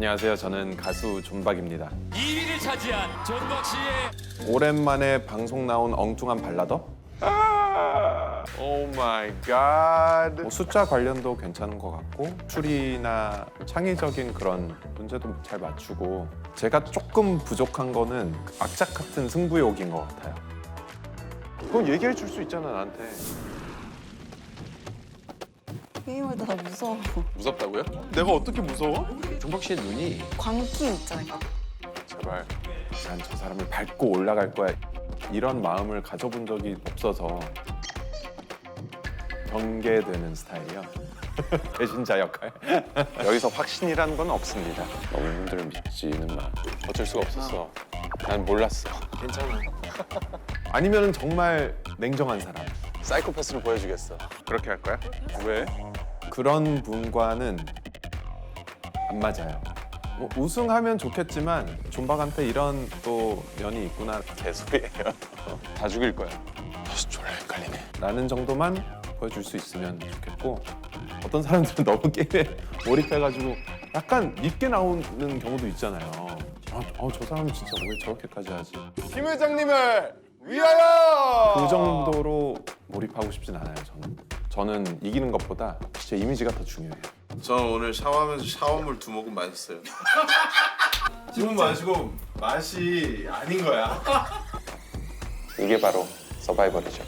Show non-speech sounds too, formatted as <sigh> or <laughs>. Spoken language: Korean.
안녕하세요. 저는 가수 존박입니다. 2위를 차지한 존박 씨의 오랜만에 방송 나온 엉뚱한 발라더? 오 마이 갓. 뭐 숫자 관련도 괜찮은 것 같고 추리나 창의적인 그런 문제도 잘 맞추고 제가 조금 부족한 거는 악착 같은 승부욕인 것 같아요. 그건 얘기해 줄 수 있잖아 나한테. 게임할 때 다 무서워. 무섭다고요? 내가 어떻게 무서워? 종박 씨의 눈이 광기 있잖아요. 제발. 난 저 사람을 밟고 올라갈 거야. 이런 마음을 가져본 적이 없어서 경계되는 스타일이요. <laughs> 배신자 역할. <laughs> 여기서 확신이라는 건 없습니다. 너무 힘들어 믿지는 마 어쩔 수가 없었어. 난 몰랐어. 괜찮아. <laughs> 아니면 정말 냉정한 사람 사이코패스를 보여주겠어 그렇게 할 거야? 왜? 그런 분과는 안 맞아요 뭐 우승하면 좋겠지만 존박한테 이런 또 면이 있구나 개소리예요. 다 죽일 거야. 졸라 헷갈리네. 라는 정도만 보여줄 수 있으면 좋겠고 어떤 사람들은 <laughs> 너무 게임에 몰입해가지고 약간 늦게 나오는 경우도 있잖아요. 아, 어, 저 사람 진짜 왜 저렇게까지 하지? 김 회장님을 위하여! 그 정도로 몰입하고 싶진 않아요. 저는. 저는 이기는 것보다 제 이미지가 더 중요해요. 저는 오늘 샤워하면서 샤워물 두 모금 마셨어요. <laughs> 지금 마시고 맛이 아닌 거야. 이게 바로 서바이벌이죠.